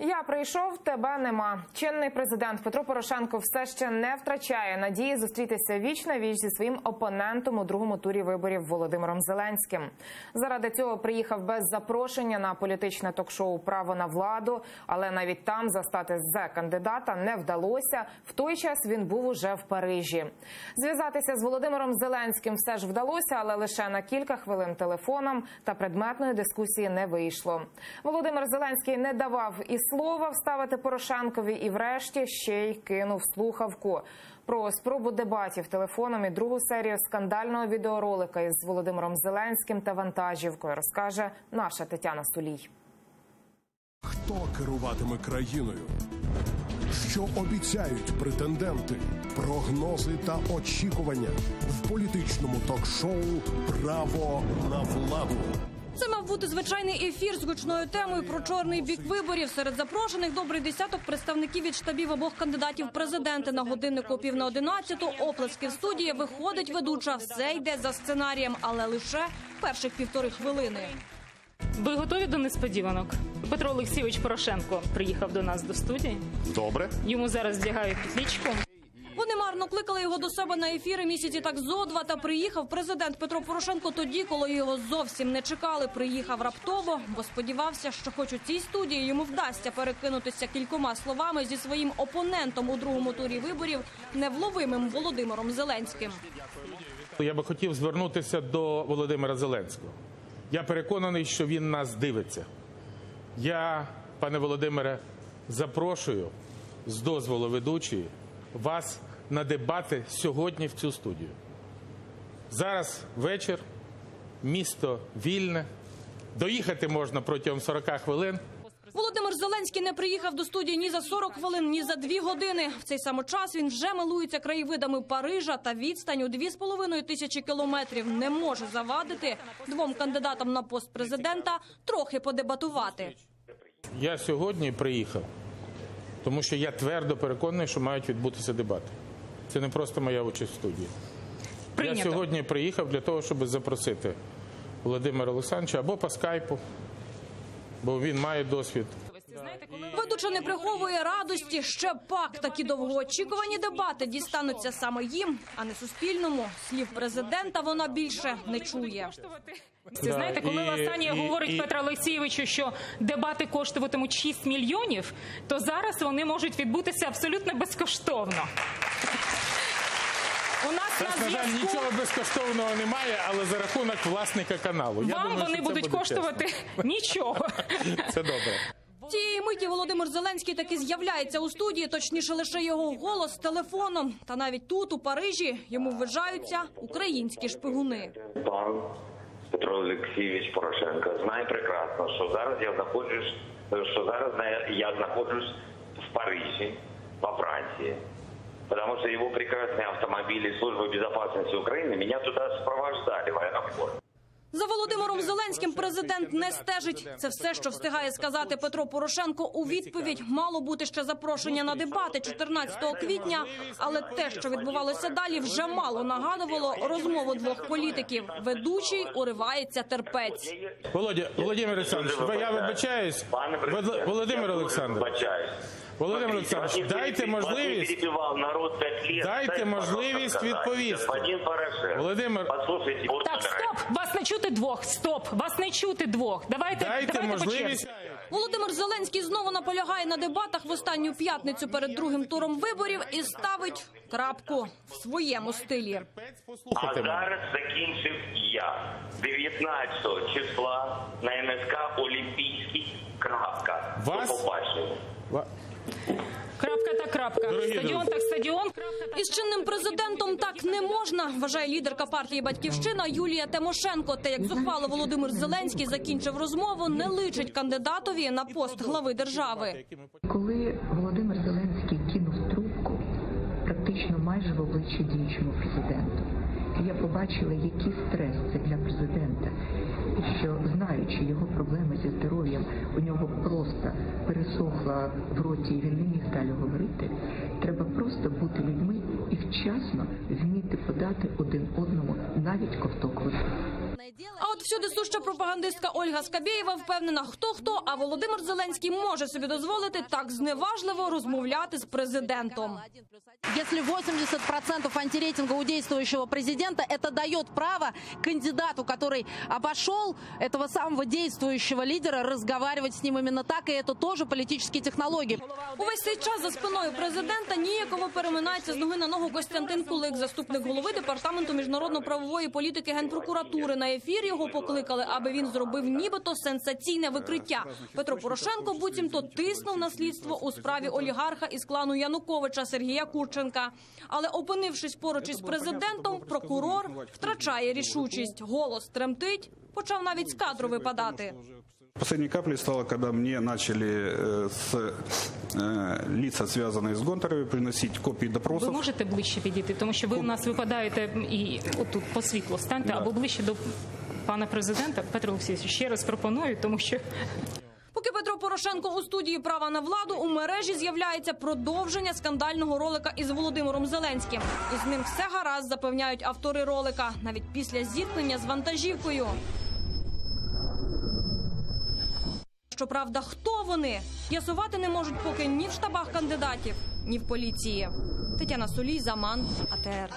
Я прийшов, тебе нема. Чинний президент Петро Порошенко все ще не втрачає надії зустрітися віч на віч зі своїм опонентом у другому турі виборів Володимиром Зеленським. Заради цього приїхав без запрошення на політичне ток-шоу Право на владу, але навіть там застати з кандидата не вдалося. В той час він був уже в Парижі. Зв'язатися з Володимиром Зеленським все ж вдалося, але лише на кілька хвилин телефоном та предметної дискусії не вийшло. Володимир Зеленський не давав і слова вставити Порошенкові, і врешті ще й кинув слухавку. Про спробу дебатів телефоном і другу серію скандального відеоролика із Володимиром Зеленським та вантажівкою розкаже наша Тетяна Сулій. Хто керуватиме країною? Що обіцяють претенденти, прогнози та очікування в політичному ток-шоу Право на владу. Це мав бути звичайний ефір з гучною темою про чорний бік виборів. Серед запрошених добрий десяток представників від штабів обох кандидатів в президенти на годиннику пів на одинадцяту. Оплески в студії виходить ведуча. Все йде за сценарієм, але лише перших півтори хвилини. Ви готові до несподіванок? Петро Олексійович Порошенко приїхав до нас до студії. Добре. Йому зараз вдягають петлічку. Марно кликали його до себе на ефіри місяці так зо два. Та приїхав президент Петро Порошенко тоді, коли його зовсім не чекали. Приїхав раптово, бо сподівався, що хоч у цій студії йому вдасться перекинутися кількома словами зі своїм опонентом у другому турі виборів, невловимим Володимиром Зеленським. Я би хотів звернутися до Володимира Зеленського. Я переконаний, що він нас дивиться. Я, пане Володимире, запрошую з дозволу ведучої вас на дебати сьогодні в цю студію. Зараз вечір, місто вільне. Доїхати можна протягом 40 хвилин. Володимир Зеленський не приїхав до студії ні за 40 хвилин, ні за 2 години. В цей самий час він вже милується краєвидами Парижа та відстань у 2,5 тисячі кілометрів не може завадити двом кандидатам на пост президента трохи подебатувати. Я сьогодні приїхав, тому що я твердо переконаний, що мають відбутися дебати. Це не просто моя участь в студії. Я сьогодні приїхав для того, щоб запросити Володимира Олександровича або по скайпу, бо він має досвід. Ведуча не приховує радості. Ще пак такі довгоочікувані дебати дістануться саме їм, а не суспільному. Слів президента вона більше не чує. Це знаєте, коли останнє говорить і- Петро Олексійовичу, що дебати коштуватимуть 6 мільйонів, то зараз вони можуть відбутися абсолютно безкоштовно. У нас Зараз, на на жаль, зв'язку нічого безкоштовного немає, але за рахунок власника каналу. Я вам думаю, вони що це будуть буде коштувати нічого. чесно. Це добре. Цієї миті Володимир Зеленський таки з'являється у студії, точніше лише його голос з телефоном. Та навіть тут, у Парижі, йому вважаються українські шпигуни. Пан Петро Олексійович Порошенко знає прекрасно, що зараз я знаходжусь, що зараз на- я знаходжусь в Парижі, во Франции Потому что его прекрасные автомобили Службы безопасности Украины меня туда сопровождали в аэропорт. За Володимиром Зеленським президент не стежить. Це все, що встигає сказати Петро Порошенко. У відповідь мало бути ще запрошення на дебати 14 квітня. Але те, що відбувалося далі, вже мало нагадувало розмову двох політиків. Ведучий уривається терпець. Володя, Володимир Олександрович, ви- я вибачаюсь. Пане Вод- президент, Володимир я дуже Олександрович. Володимир Олександрович, дайте можливість- народ. Дайте можливість відповісти. Володимир- Так, стоп! Вас не чути двох. Стоп! Вас не чути двох. Давайте, Дайте давайте можливість. Володимир Зеленський знову наполягає на дебатах в останню п'ятницю перед другим туром виборів і ставить крапку в своєму стилі. А зараз закінчив я 19 числа на НСК Олімпійський. Крапка. Вас- До побачення. Крапка та крапка. Дорогі стадіон друзі. так стадіон. Крапка та Із чинним президентом так не можна, вважає лідерка партії Батьківщина Юлія Тимошенко. Те, як зухвало Володимир Зеленський закінчив розмову, не личить кандидатові на пост глави держави. Коли Володимир Зеленський кинув трубку практично майже в обличчя діючому президенту, я побачила, який стрес це для президента, що знаючи його проблеми зі здоров'ям, у нього просто пересохла в роті, і він не міг далі говорити. Треба просто бути людьми і вчасно вміти подати один одному навіть ковток води. А от всюди суща пропагандистка Ольга Скабєєва впевнена, хто хто, а Володимир Зеленський може собі дозволити так зневажливо розмовляти з президентом. Если 80% антирейтинга у действующего президента, это дает право кандидату, который обошел этого самого действующего лидера, разговаривать с ним именно так, и это тоже политические технологии. Увесь цей час за спиною президента ніяково переминається з ноги на ногу Костянтин Кулик, заступник голови департаменту міжнародно-правової політики генпрокуратури. На ефір його покликали, аби він зробив нібито сенсаційне викриття. Петро Порошенко буцімто тиснув на слідство у справі олігарха із клану Януковича Сергія Курченка. Але опинившись поруч із президентом, прокурор втрачає рішучість. Голос тремтить, почав навіть з кадру випадати. Последней каплей стало, когда мне начали э, с, э, лица, связанные с Гонтаровой, приносить копии Ви допросов. можете ближче підійти, тому що ви в нас випадаєте і отут по світлу станьте Да. або ближче до пана президента. Петро Олексійович, ще раз пропоную, тому що Поки Петро Порошенко у студії права на владу у мережі з'являється продовження скандального ролика із Володимиром Зеленським. І з ним все гаразд запевняють автори ролика, навіть після зіткнення з вантажівкою. Щоправда, хто вони з'ясувати не можуть поки ні в штабах кандидатів, ні в поліції. Тетяна Солій, Заман, АТР.